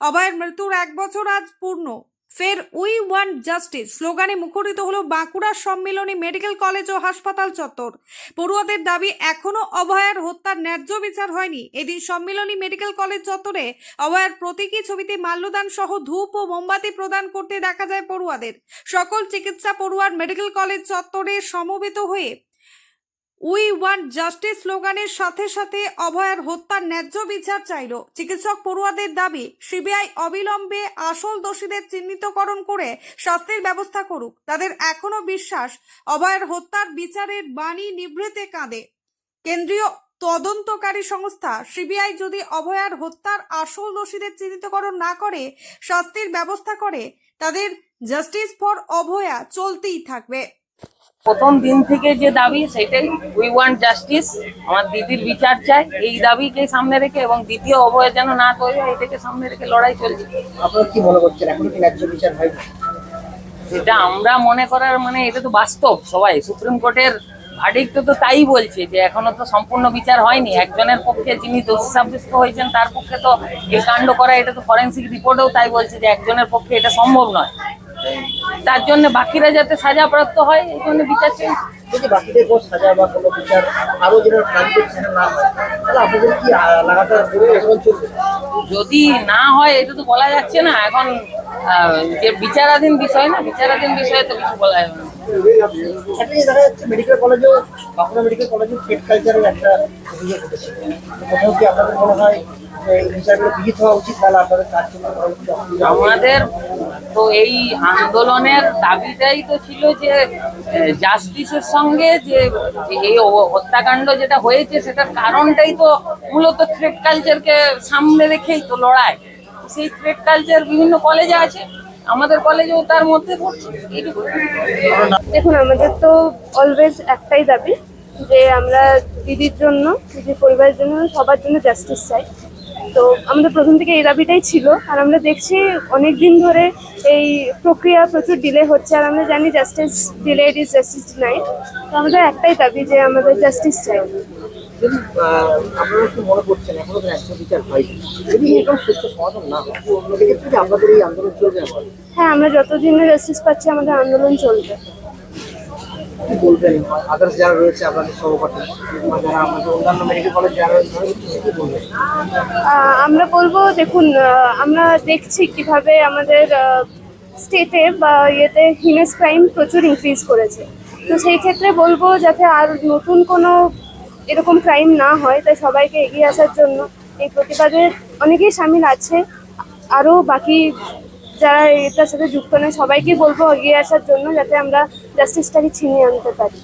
অভয়ের মৃত্যুর এক বছর আজ পূর্ণ। ফের উই ওয়ান্ট জাস্টিস। স্লোগানে মুখরিত হলো বাঁকুড়া সম্মিলনী মেডিকেল কলেজ ও হাসপাতাল চত্বর। পড়ুয়াদের দাবি, এখনও অভয়ার হত্যার ন্যায্য বিচার হয়নি। এদিন সম্মিলনী মেডিকেল কলেজ চত্বরে অভয়ার প্রতীকী ছবিতে মাল্যদান সহ ধূপ ও মোমবাতি প্রদান করতে দেখা যায় পড়ুয়াদের। সকল চিকিৎসা পড়ুয়ার মেডিকেল কলেজ চত্বরে সমবেত হয়ে উই ওয়ান্ট জাস্টিস স্লোগানের সাথে সাথে অভয়ার হত্যার ন্যায্য বিচার চাইল। চিকিৎসক পড়ুয়াদের দাবি, সিবিআই অবিলম্বে আসল দোষীদের চিহ্নিতকরণ করে শাস্তির ব্যবস্থা করুক। তাদের এখনও বিশ্বাস, অভয়ার হত্যার বিচারের বাণী নিভৃতে কাঁদে। কেন্দ্রীয় তদন্তকারী সংস্থা, সিবিআই যদি অভয়ার হত্যার আসল দোষীদের চিহ্নিতকরণ না করে, শাস্তির ব্যবস্থা করে, তাদের জাস্টিস ফর অভয়া চলতেই থাকবে। প্রথম দিন থেকে যে দাবি সেটাই। উই ওয়ান্ট জাস্টিস আমার দিদির বিচার চাই। এই দাবিকে সামনে রেখে এবং দ্বিতীয় অভয় যেন না তৈরি হয় এটাকে সামনে রেখে লড়াই চলছে। আপনারা কি মনে করছেন? এখনও কি ন্যায্য বিচার হয়নি যেটা আমরা মনে করার মানে এটা তো বাস্তব সবাই। সুপ্রিম কোর্টের ভার্ডিক্ট তো তাই বলছে যে এখনও তো সম্পূর্ণ বিচার হয়নি। একজনের পক্ষে যিনি দোষী সাব্যস্ত হয়েছেন তার পক্ষে তো এই কাণ্ড করা এটা তো ফরেন্সিক রিপোর্টেও তাই বলছে যে একজনের পক্ষে এটা সম্ভব নয়। তার জন্য বাকিরা যাতে সাজাপ্রাপ্ত হয় এই জন্য বিচার চাই। যদি বাকিদের কোনো সাজা বা কোনো বিচার আরও যেন না হয় তাহলে আপনাদের কি আহ, লাগাতার আন্দোলন চলবে যদি না হয় এটা তো বলা যাচ্ছে না। এখন যে বিচারাধীন বিষয় না বিচারাধীন বিষয়ে তো কিছু বলা যাবে না। একটা দেখা যাচ্ছে মেডিকেল কলেজেও বাঁকুড়া মেডিকেল কলেজেও ফেড কালচারের একটা অভিযোগ উঠেছে। কোথাও কি আপনাদের মনে হয়? আমাদের তো এই আন্দোলনের দাবিটাই তো ছিল যে জাস্টিসের সঙ্গে যে এই হত্যাকাণ্ড যেটা হয়েছে, সেটার কারণটাই তো মূলত থ্রেড কালচারকে সামনে রেখেই তো লড়াই। সেই থ্রেড কালচার বিভিন্ন কলেজে আছে, আমাদের কলেজেও তার মধ্যে পড়ছে। দেখুন, আমাদের তো অলওয়েজ একটাই দাবি যে আমরা দিদির জন্য, দিদির পরিবারের জন্য, সবার জন্য জাস্টিস চাই। তো আমাদের প্রথম থেকে এই দাবিটাই ছিল। আর আমরা দেখছি অনেক দিন ধরে এই প্রক্রিয়া প্রচুর ডিলে হচ্ছে আর আমরা জানি justice delayed is justice denied তো আমাদের একটাই দাবি যে আমাদের জাস্টিস চাই। আপনারা কি মনে করছেন এখনও ন্যায্য বিচার হয়নি। যদি এরকম সুস্থ সমাধান না হয় সেক্ষেত্রে কি আপনাদের এই আন্দোলন চলবে হ্যাঁ আমরা যতদিন জাস্টিস পাচ্ছি আমাদের আন্দোলন চলবে। বলবেন? আদার্স যারা রয়েছে, আপনাদের সহপাঠী যারা আমাদের অন্যান্য মেডিকেল কলেজ যারা রয়েছে বলবেন? আমরা বলব, দেখুন আমরা দেখছি কীভাবে আমাদের স্টেটে বা ইয়েতে হিনেস ক্রাইম প্রচুর ইনক্রিজ করেছে। তো সেই ক্ষেত্রে বলব, যাতে আর নতুন কোনো এরকম ক্রাইম না হয়, তাই সবাইকে এগিয়ে আসার জন্য এই প্রতিবাদে অনেকেই সামিল আছে। আরও বাকি যারা এটার সাথে যুক্ত নয়, সবাইকে বলব এগিয়ে আসার জন্য যাতে আমরা জাস্টিসটাকে ছিনিয়ে আনতে পারি।